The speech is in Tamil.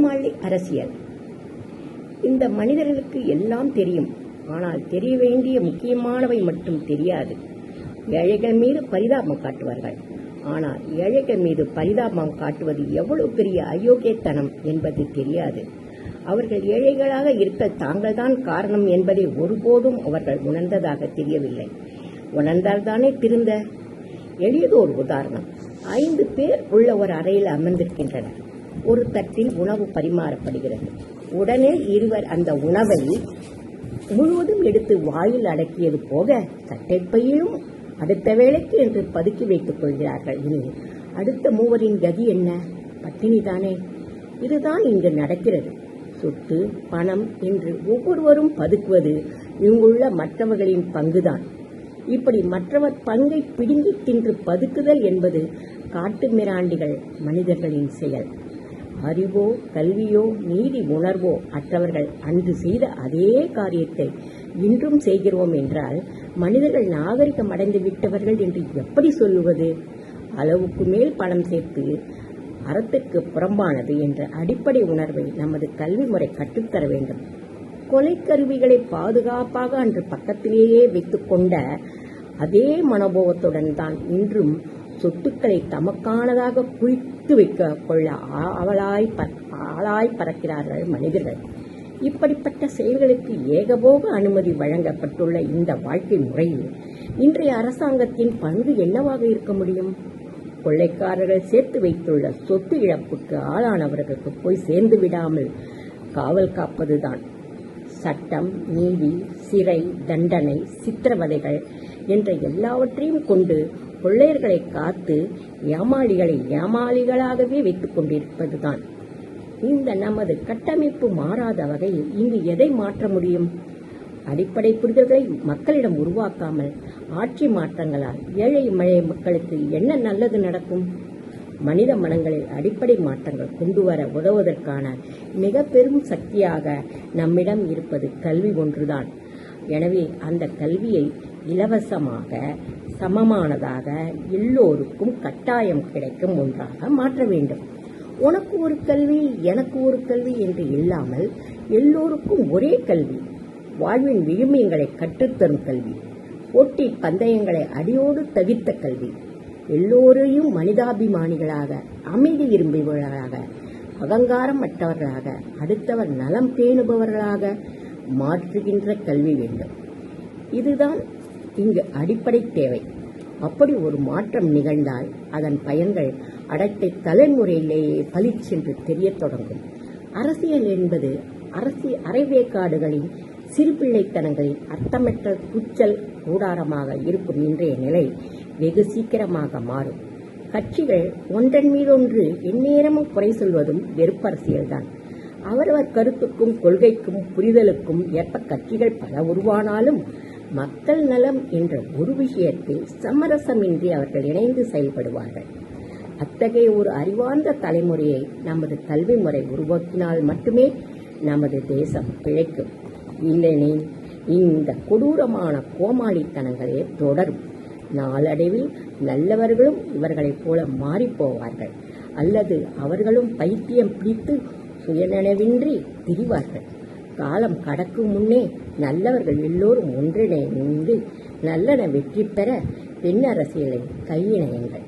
கோமாளி அரசியல். இந்த மனிதர்களுக்கு எல்லாம் தெரியும். ஆனால் தெரிய வேண்டிய முக்கியமானவை மட்டும் தெரியாது. ஏழைகள் மீது பரிதாபம் காட்டுவார்கள். ஆனால் ஏழைகள் மீது பரிதாபம் காட்டுவது எவ்வளவு பெரிய அயோக்கியத்தனம் என்பது தெரியாது. அவர்கள் ஏழைகளாக இருக்க தாங்கள்தான் காரணம் என்பதை ஒருபோதும் அவர்கள் உணர்ந்ததாக தெரியவில்லை. உணர்ந்தால்தானே திருந்த? எளியதோர் உதாரணம். ஐந்து பேர் உள்ள ஒரு அறையில் அமர்ந்திருக்கின்றனர். ஒரு தட்டில் உணவு பரிமாறப்படுகிறது. உடனே இருவர் அந்த உணவை முழுவதும் எடுத்து வாயில் அடக்கியது போக தட்டைப்பையிலும் அடுத்த வேளைக்கு என்று பதுக்கி வைத்துக் கொள்கிறார்கள். இனி அடுத்த மூவரின் கதி என்ன? பட்டினிதானே இதுதான் இங்கு நடக்கிறது. சொத்து பணம் என்று ஒவ்வொருவரும் பதுக்குவது இங்குள்ள மற்றவர்களின் பங்குதான். இப்படி மற்றவர் பங்கை பிடுங்கி தின்று பதுக்குதல் என்பது காட்டு மிராண்டிகள் மனிதர்களின் செயல். அறிவோ கல்வியோ நீதி உணர்வோ அற்றவர்கள் அன்று செய்த அதே காரியத்தை இன்றும் செய்கிறோம் என்றால் மனிதர்கள் நாகரிகம் அடைந்து விட்டவர்கள் என்று எப்படி சொல்லுவது? அளவுக்கு மேல் பணம் சேர்த்து அறத்துக்கு புறம்பானது என்ற அடிப்படை உணர்வை நமது கல்வி முறை கற்றுத்தர வேண்டும். கொலைக்கருவிகளை பாதுகாப்பாக அன்று பக்கத்திலேயே வைத்துக்கொண்ட அதே மனோபாவத்துடன் தான் இன்றும் சொத்துக்களை தமக்கானதாக குறித்து வைக்க கொள்ள ஆ- அவளாய் ஆளாய் பறக்கிறார்கள் மனிதர்கள். இப்படிப்பட்ட செயல்களுக்கு ஏகபோக அனுமதி வழங்கப்பட்டுள்ள இந்த வாழ்க்கை முறையில் இன்றைய அரசாங்கத்தின் பங்கு என்னவாக இருக்க முடியும்? கொள்ளைக்காரர்கள் சேர்த்து வைத்துள்ள சொத்து இழப்புக்கு ஆளானவர்களுக்கு போய் சேர்ந்து விடாமல் காவல் காப்பதுதான். சட்டம் நீதி சிறை தண்டனை சித்திரவதைகள் என்ற எல்லாவற்றையும் கொண்டு கொள்ளையர்களை காத்து ஏமாளிகளை ஏமாளிகளாகவே வைத்துக் கொண்டிருப்பதுதான். இந்த நமது கட்டமைப்பு மாறாத வகையில் இங்கு எதை மாற்ற முடியும்? அடிப்படை புரிதல்களை மக்களிடம் உருவாக்காமல் ஆட்சி மாற்றங்களால் ஏழை மழை மக்களுக்கு என்ன நல்லது நடக்கும்? மனித மனங்களில் அடிப்படை மாற்றங்கள் கொண்டு வர உதவுவதற்கான மிக பெரும் சக்தியாக நம்மிடம் இருப்பது கல்வி ஒன்றுதான். எனவே அந்த கல்வியை இலவசமாக சமமானதாக எல்லோருக்கும் கட்டாயம் கிடைக்கும் ஒன்றாக மாற்ற வேண்டும். உனக்கு ஒரு கல்வி எனக்கு ஒரு கல்வி என்று இல்லாமல் எல்லோருக்கும் ஒரே கல்வி வாழ்வின் விழுமியங்களை கற்றுத்தரும் கல்வி போட்டி பந்தயங்களை அடியோடு தவிர்த்த கல்வி எல்லோரையும் மனிதாபிமானிகளாக அமைதி விரும்புபவர்களாக அகங்காரம் அற்றவர்களாக அடுத்தவர் நலம் பேணுபவர்களாக மாற்றுகின்ற கல்வி வேண்டும். இதுதான் இங்கு அடிப்படை தேவை. அப்படி ஒரு மாற்றம் நிகழ்ந்தால் அதன் பயன்கள் அடத்தை தலைமுறையிலேயே பளிச்சென்று தெரியத் தொடங்கும். அரசியல் என்பது அரசி அரைவேக்காடுகளின் சிறுபிள்ளைத்தனங்களின் அர்த்தமற்ற குச்சல் கூடாரமாக இருக்கும் இன்றைய நிலை வெகு சீக்கிரமாக மாறும். கட்சிகள் ஒன்றன் மீதொன்று எந்நேரமும் குறை சொல்வதும் வெறுப்பரசியல்தான் அவரவர் கருத்துக்கும் கொள்கைக்கும் புரிதலுக்கும் ஏற்ப கட்சிகள் பல உருவானாலும் மக்கள் நலம் என்ற ஒரு விஷயத்தில் சமரசமின்றி அவர்கள் இணைந்து செயல்படுவார்கள். அத்தகைய ஒரு அறிவார்ந்த தலைமுறையை நமது கல்வி முறை உருவாக்கினால் மட்டுமே நமது தேசம் பிழைக்கும். இல்லெனில் இந்த கொடூரமான கோமாளித்தனங்களே தொடரும். நாளடைவில் நல்லவர்களும் இவர்களைப் போல மாறிப்போவார்கள் அல்லது அவர்களும் பைத்தியம் பிடித்து சுயநினைவின்றி திரிவார்கள். காலம் கடக்கும் முன்னே நல்லவர்கள் எல்லோரும் ஒன்றிணைந்து நல்லன வெற்றி பெற பெண் அரசியலை கையிணையுங்கள்.